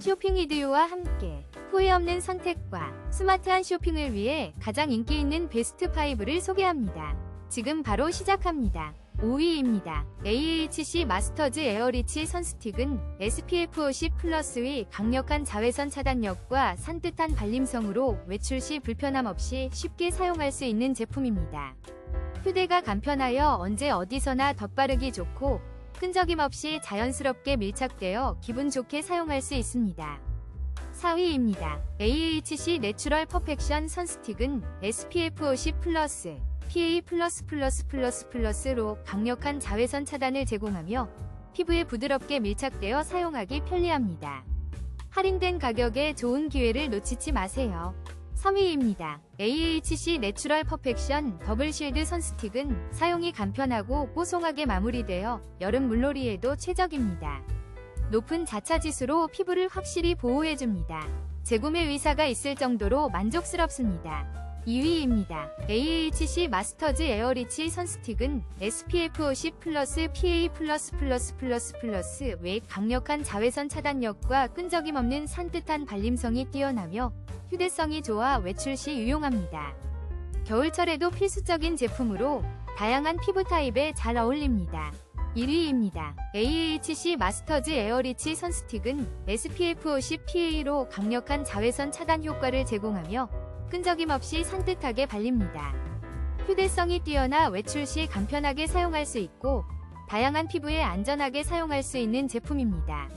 쇼핑 이디오와 함께 후회 없는 선택과 스마트한 쇼핑을 위해 가장 인기 있는 베스트 5를 소개합니다. 지금 바로 시작합니다. 5위입니다. AHC 마스터즈 에어리치 선스틱은 SPF 50 플러스의 강력한 자외선 차단력과 산뜻한 발림성으로 외출 시 불편함 없이 쉽게 사용할 수 있는 제품입니다. 휴대가 간편하여 언제 어디서나 덧바르기 좋고 끈적임 없이 자연스럽게 밀착되어 기분 좋게 사용할 수 있습니다. 4위입니다. AHC 내추럴 퍼펙션 선스틱은 SPF 50 플러스, PA 플러스 플러스 플러스 플러스로 강력한 자외선 차단을 제공하며 피부에 부드럽게 밀착되어 사용하기 편리합니다. 할인된 가격에 좋은 기회를 놓치지 마세요. 3위입니다. AHC 내추럴 퍼펙션 더블 실드 선스틱은 사용이 간편하고 뽀송하게 마무리되어 여름 물놀이에도 최적입니다. 높은 자차 지수로 피부를 확실히 보호해줍니다. 재구매 의사가 있을 정도로 만족스럽습니다. 2위입니다. AHC 마스터즈 에어리치 선스틱은 SPF 50 플러스 PA 플러스 플러스 플러스 플러스 외 강력한 자외선 차단력과 끈적임 없는 산뜻한 발림성이 뛰어나며 휴대성이 좋아 외출 시 유용합니다. 겨울철에도 필수적인 제품으로 다양한 피부 타입에 잘 어울립니다. 1위입니다. AHC 마스터즈 에어리치 선스틱은 SPF 50 PA로 강력한 자외선 차단 효과를 제공하며 끈적임 없이 산뜻하게 발립니다. 휴대성이 뛰어나 외출 시 간편하게 사용할 수 있고 다양한 피부에 안전하게 사용할 수 있는 제품입니다.